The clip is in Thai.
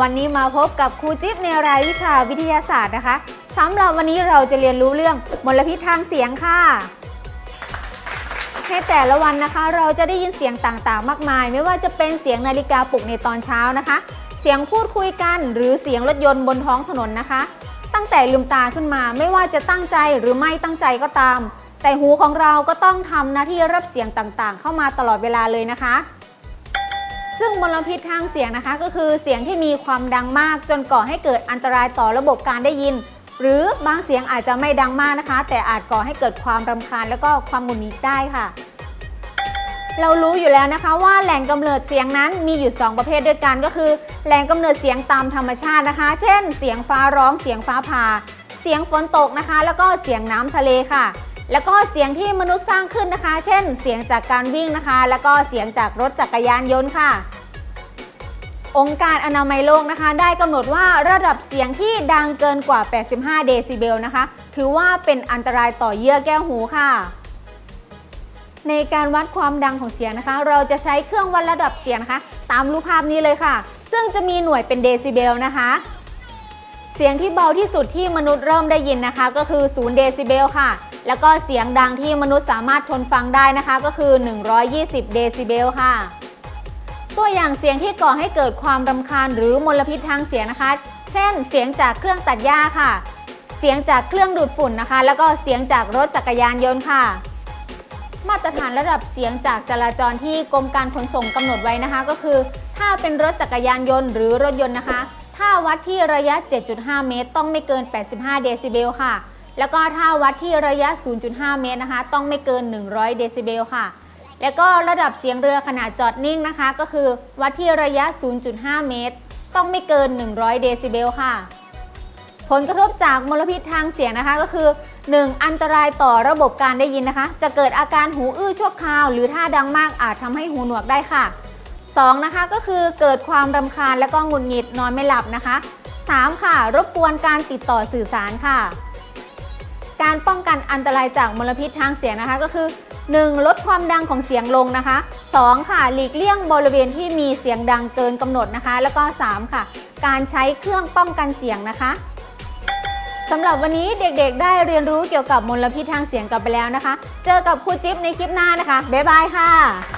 วันนี้มาพบกับครูจิ๊บในรายวิชาวิทยาศาสตร์นะคะสำหรับวันนี้เราจะเรียนรู้เรื่องมลพิษทางเสียงค่ะในแต่ละวันนะคะ เราจะได้ยินเสียงต่างๆ มากมาย ไม่ว่าจะเป็นเสียงนาฬิกาปลุกในตอนเช้านะคะ เสียงพูดคุยกัน หรือเสียงรถยนต์บนท้องถนนนะคะ ตั้งแต่ลืมตาขึ้นมาไม่ว่าจะตั้งใจหรือไม่ตั้งใจก็ตาม แต่หูของเราก็ต้องทำหน้าที่รับเสียงต่างๆ เข้ามาตลอดเวลาเลยนะคะ ซึ่งมลพิษทางเสียงนะคะ ก็คือเสียงที่มีความดังมากจนก่อให้เกิดอันตรายต่อระบบการได้ยิน หรือบางเสียงอาจจะไม่ดังมากนะคะ แต่อาจก่อให้เกิดความรำคาญแล้วก็ความหงุดหงิดได้ค่ะ เรารู้อยู่แล้วนะคะว่าแหล่งกำเนิดเสียงนั้นมีอยู่ 2 ประเภทด้วยกันก็คือ แหล่งกำเนิดเสียงตามธรรมชาตินะคะ เช่น เสียงฟ้าร้องเสียงฟ้าผ่า เสียงฝนตกนะคะ แล้วก็เสียงน้ำทะเลค่ะ แล้วก็เสียงที่มนุษย์สร้างขึ้นนะคะ เช่น เสียงจากการวิ่งนะคะ แล้วก็เสียงจากรถจักรยานยนต์ค่ะ องค์การอนามัยโลกนะคะ ได้กำหนดว่าระดับเสียงที่ดังเกินกว่า 85 เดซิเบลนะคะ ถือว่าเป็นอันตรายต่อเยื่อแก้วหูค่ะในการวัดความดังของเสียงนะคะ เราจะใช้เครื่องวัดระดับเสียงนะคะ ตามรูปภาพนี้เลยค่ะ ซึ่งจะมีหน่วยเป็นเดซิเบลนะคะ เสียงที่เบาที่สุดที่มนุษย์เริ่มได้ยินนะคะ ก็คือ 0 เดซิเบลค่ะ แล้วก็เสียงดังที่มนุษย์สามารถทนฟังได้นะคะก็คือ 120 เดซิเบลค่ะ ตัวอย่างเสียงที่ก่อให้เกิดความรำคาญหรือมลพิษทางเสียงนะคะ เช่น เสียงจากเครื่องตัดหญ้าค่ะ เสียงจากเครื่องดูดฝุ่นนะคะ แล้วก็เสียงจากรถจักรยานยนต์ค่ะ มาตรฐานระดับเสียงจากจราจรที่กรมการขนส่งกำหนดไว้นะคะ ก็คือ ถ้าเป็นรถจักรยานยนต์หรือรถยนต์นะคะ ถ้าวัดที่ระยะ 7.5 เมตร ต้องไม่เกิน 85 เดซิเบลค่ะ แล้วก็ถ้าวัดที่ระยะ 0.5 เมตรนะคะ ต้องไม่เกิน 100 เดซิเบลค่ะ แล้วก็ระดับเสียงเรือขณะจอดนิ่งนะคะ ก็คือวัดที่ระยะ 0.5 เมตร ต้องไม่เกิน 100 เดซิเบลค่ะ ผลกระทบจากมลพิษทางเสียงนะคะก็คือ 1. อันตรายต่อระบบการได้ยินนะคะ จะเกิดอาการหูอื้อชั่วคราว หรือถ้าดังมากอาจทำให้หูหนวกได้ค่ะ 2. นะคะก็คือเกิดความรำคาญและก็หงุดหงิดนอนไม่หลับนะคะ 3. ค่ะ รบกวนการติดต่อสื่อสารค่ะ การป้องกันอันตรายจากมลพิษทางเสียงนะคะ ก็คือ 1. ลดความดังของเสียงลงนะคะ 2. ค่ะหลีกเลี่ยงบริเวณที่มีเสียงดังเกินกำหนดนะคะ แล้วก็ 3. ค่ะ การใช้เครื่องป้องกันเสียงนะคะสำหรับวันนี้เด็กๆ ได้เรียนรู้เกี่ยวกับมลพิษทางเสียงกันไปแล้วนะคะ เจอกับครูจิ๊บในคลิปหน้านะคะ บ๊ายบายค่ะ